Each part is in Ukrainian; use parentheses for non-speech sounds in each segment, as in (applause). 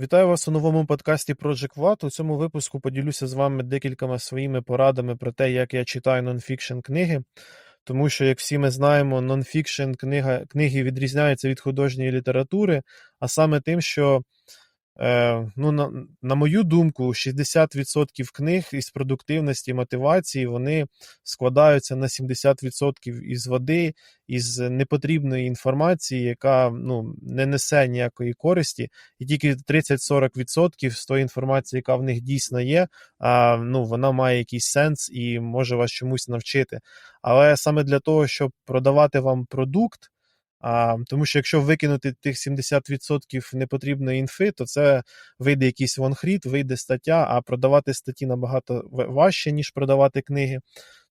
Вітаю вас у новому подкасті Project Watt. У цьому випуску поділюся з вами декількома своїми порадами про те, як я читаю нонфікшн книги. Тому що, як всі ми знаємо, нонфікшн книги відрізняються від художньої літератури, а саме тим, що, е, ну, на, на мою думку, 60% книг із продуктивності, мотивації вони складаються на 70% із води, із непотрібної інформації, яка ну, не несе ніякої користі, і тільки 30-40% з тої інформації, яка в них дійсно є, а, ну, вона має якийсь сенс і може вас чомусь навчити. Але саме для того, щоб продавати вам продукт, а, тому що якщо викинути тих 70% непотрібної інфи, то це вийде якийсь ванхріт, вийде стаття, а продавати статті набагато важче, ніж продавати книги.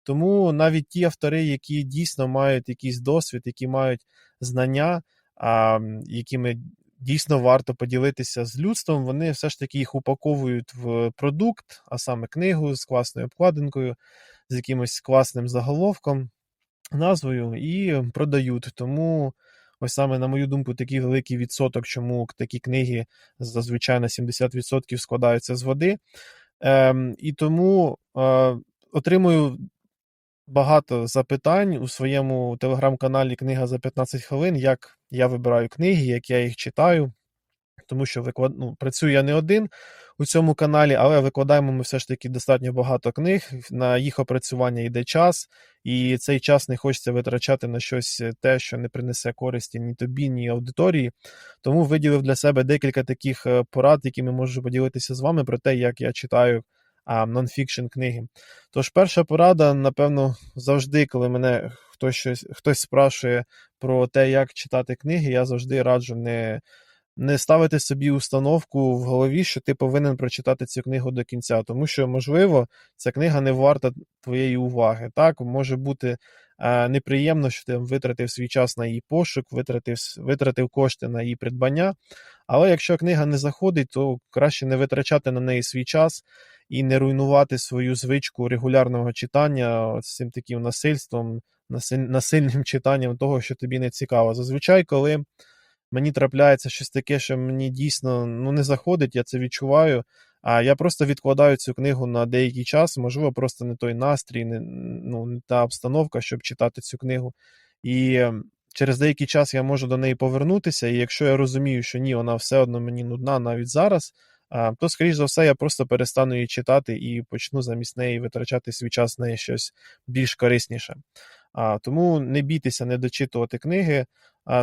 Тому навіть ті автори, які дійсно мають якийсь досвід, які мають знання, а, якими дійсно варто поділитися з людством, вони все ж таки їх упаковують в продукт, а саме книгу з класною обкладинкою, з якимось класним заголовком, назвою, і продають. Тому. Ось саме, на мою думку, такий великий відсоток, чому такі книги зазвичай на 70% складаються з води. Ем, І тому е, отримую багато запитань у своєму телеграм-каналі Книга за 15 хвилин, як я вибираю книги, як я їх читаю. Тому що виклад... ну, працюю я не один у цьому каналі, але викладаємо ми все ж таки достатньо багато книг. На їх опрацювання йде час, і цей час не хочеться витрачати на щось те, що не принесе користі ні тобі, ні аудиторії. Тому виділив для себе декілька таких е, порад, якими можу поділитися з вами про те, як я читаю нонфікшн книги. Тож, перша порада, напевно, завжди, коли мене хтось щось, хтось спрашує про те, як читати книги, я завжди раджу не. Не ставити собі установку в голові, що ти повинен прочитати цю книгу до кінця, тому що, можливо, ця книга не варта твоєї уваги. Так, може бути е, неприємно, що ти витратив свій час на її пошук, витратив витратив кошти на її придбання. Але якщо книга не заходить, то краще не витрачати на неї свій час і не руйнувати свою звичку регулярного читання з цим таким насильством, насильним читанням того, що тобі не цікаво. Зазвичай, коли мені трапляється щось таке, що мені дійсно ну, не заходить, я це відчуваю. А я просто відкладаю цю книгу на деякий час, можливо, просто не той настрій, не, ну, не та обстановка, щоб читати цю книгу. І через деякий час я можу до неї повернутися, і якщо я розумію, що ні, вона все одно мені нудна навіть зараз, то, скоріш за все, я просто перестану її читати і почну замість неї витрачати свій час на щось більш корисніше. Тому не бійтеся не дочитувати книги.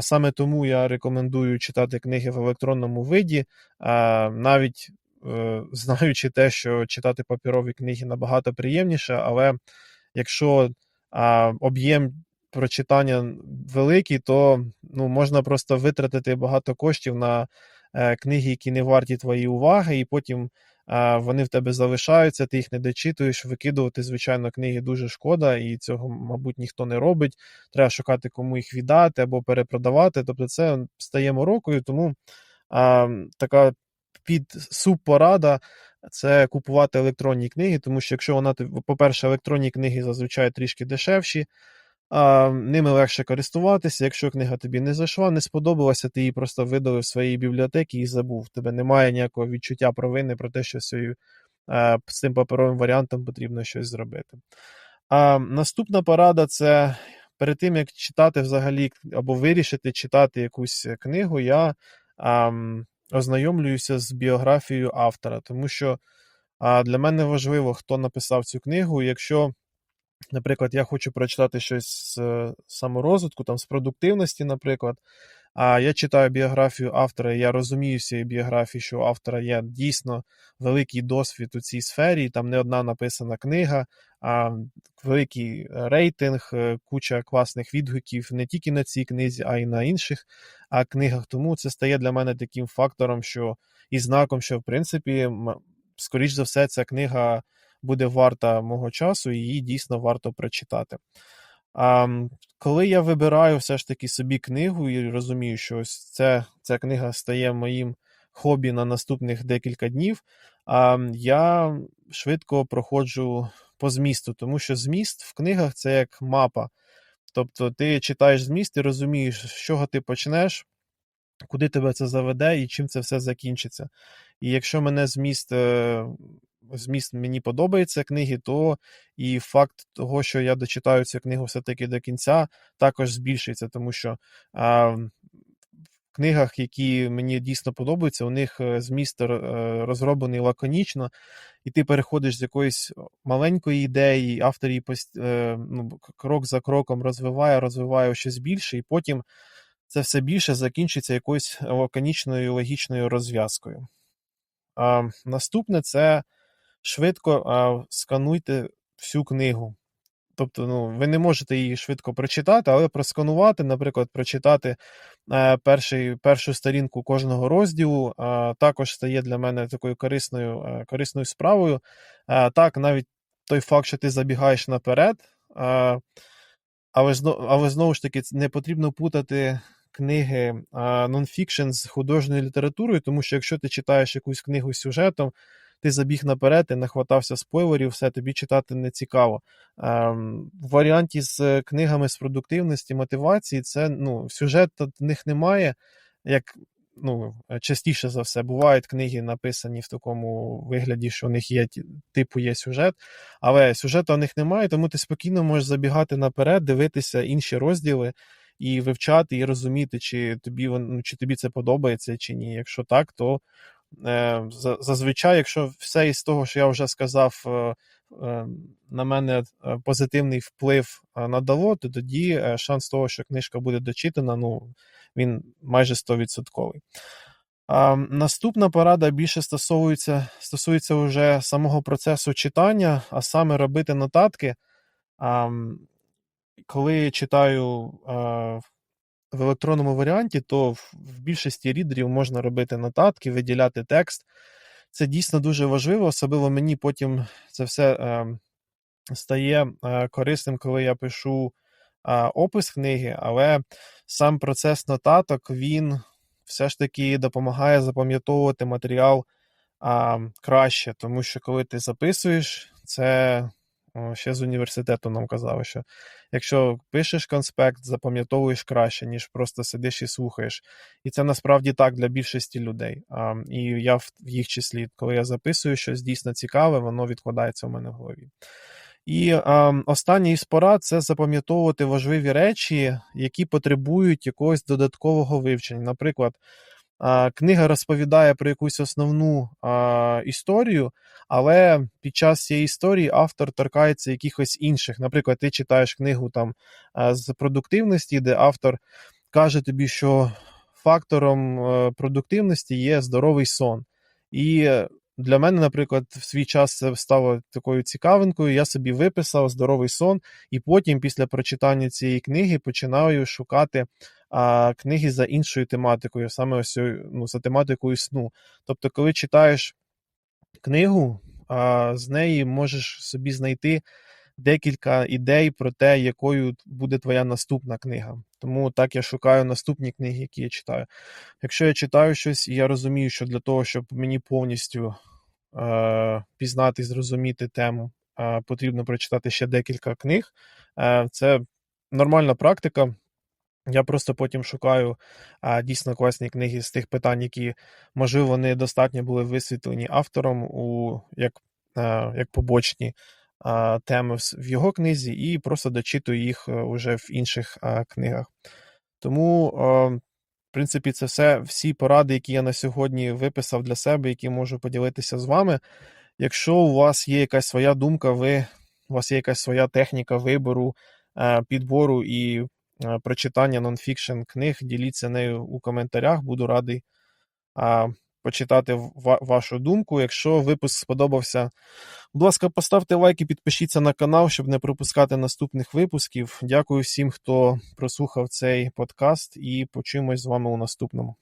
Саме тому я рекомендую читати книги в електронному виді, навіть е, (laughs) знаючи те, що читати паперові книги набагато приємніше, але якщо об'єм прочитання великий, то ну, можна просто витратити багато коштів на Е, книги, які не варті твоєї уваги, і потім вони в тебе залишаються, ти їх не дочитуєш, викидувати, звичайно, книги дуже шкода, і цього, мабуть, ніхто не робить. Треба шукати, кому їх віддати або перепродавати. Тобто, це стає морокою, тому а, така під субпорада це купувати електронні книги, тому що якщо вона, по-перше, електронні книги зазвичай трішки дешевші а, Ними легше користуватися. Якщо книга тобі не зайшла, не сподобалася, ти її просто видалив з своєї бібліотеки і забув. Тебе немає ніякого відчуття провини про те, що з цим паперовим варіантом потрібно щось зробити. А, Наступна порада це перед тим, як читати взагалі або вирішити читати якусь книгу, я а, ознайомлююся з біографією автора, тому що а, для мене важливо, хто написав цю книгу. Якщо Наприклад, я хочу прочитати щось з е, саморозвитку, там, з продуктивності, наприклад. А я читаю біографію автора, і я розумію з цієї біографії, що у автора є дійсно великий досвід у цій сфері. Там не одна написана книга, а великий рейтинг, е, куча класних відгуків не тільки на цій книзі, а й на інших книгах. Тому це стає для мене таким фактором, що і знаком, що в принципі, скоріш за все, ця книга буде варта мого часу, і її дійсно варто прочитати. А, Коли я вибираю все ж таки собі книгу і розумію, що ось це, ця книга стає моїм хобі на наступних декілька днів, а, я швидко проходжу по змісту, тому що зміст в книгах це як мапа. Тобто ти читаєш зміст і розумієш, з чого ти почнеш, куди тебе це заведе і чим це все закінчиться. І якщо мене зміст, е, зміст мені подобається книги, то і факт того, що я дочитаю цю книгу все-таки до кінця, також збільшується, тому що а, в книгах, які мені дійсно подобаються, у них е, зміст е, розроблений лаконічно, і ти переходиш з якоїсь маленької ідеї, автор її е, ну, крок за кроком розвиває, розвиває щось більше, і потім це все більше закінчиться якоюсь лаконічною логічною розв'язкою. Наступне це швидко а, скануйте всю книгу. Тобто, ну, ви не можете її швидко прочитати, але просканувати, наприклад, прочитати е, перший, першу сторінку кожного розділу, е, також стає для мене такою корисною, е, корисною справою. Е, так, навіть той факт, що ти забігаєш наперед, але, але знову ж таки, не потрібно путати книги нонфікшн з художньою літературою, тому що якщо ти читаєш якусь книгу з сюжетом, ти забіг наперед, ти нахватався спойлерів, все тобі читати не цікаво. Ем, в варіанті з книгами з продуктивності, мотивації, це ну, сюжет в них немає, як ну, частіше за все. Бувають книги написані в такому вигляді, що у них є типу є сюжет, але сюжету у них немає, тому ти спокійно можеш забігати наперед, дивитися інші розділи. І вивчати, і розуміти, чи тобі ну, чи тобі це подобається, чи ні. Якщо так, то е, зазвичай, якщо все із того, що я вже сказав, е, е, на мене е, позитивний вплив е, надало, то тоді е, шанс того, що книжка буде дочитана, ну, він майже 100%. А, наступна порада більше стосується, стосується вже самого процесу читання, а саме робити нотатки. А, коли читаю в електронному варіанті, то в, більшості рідерів можна робити нотатки, виділяти текст. Це дійсно дуже важливо, особливо мені потім це все е, стає е, корисним, коли я пишу е, опис книги, але сам процес нотаток він все ж таки допомагає запам'ятовувати матеріал а, краще, тому що коли ти записуєш, це ще з університету нам казали, що якщо пишеш конспект, запам'ятовуєш краще, ніж просто сидиш і слухаєш. І це насправді так для більшості людей. А, і я в їх числі, коли я записую щось дійсно цікаве, воно відкладається у мене в голові. І а, останній із порад це запам'ятовувати важливі речі, які потребують якогось додаткового вивчення. Наприклад, книга розповідає про якусь основну а, історію, але під час цієї історії автор торкається якихось інших. Наприклад, ти читаєш книгу там з продуктивності, де автор каже тобі, що фактором е, продуктивності є здоровий сон. І е, для мене, наприклад, в свій час це стало такою цікавинкою. Я собі виписав здоровий сон, і потім, після прочитання цієї книги, починаю шукати а, книги за іншою тематикою, саме ось ну, за тематикою сну. Тобто, коли читаєш книгу, а, з неї можеш собі знайти декілька ідей про те, якою буде твоя наступна книга. Тому так я шукаю наступні книги, які я читаю. Якщо я читаю щось, і я розумію, що для того, щоб мені повністю е, пізнати зрозуміти тему, е, потрібно прочитати ще декілька книг. Е, це нормальна практика. Я просто потім шукаю а, дійсно класні книги з тих питань, які, можливо, недостатньо були висвітлені автором у як, а, як побочні теми в, його книзі, і просто дочитую їх е, уже в інших книгах. Тому, в принципі, це все всі поради, які я на сьогодні виписав для себе, які можу поділитися з вами. Якщо у вас є якась своя думка, ви, у вас є якась своя техніка вибору, е, підбору і е, прочитання нонфікшн книг, діліться нею у коментарях. Буду радий почитати ва- вашу думку. Якщо випуск сподобався, будь ласка, поставте лайк і підпишіться на канал, щоб не пропускати наступних випусків. Дякую всім, хто прослухав цей подкаст, і почуємось з вами у наступному.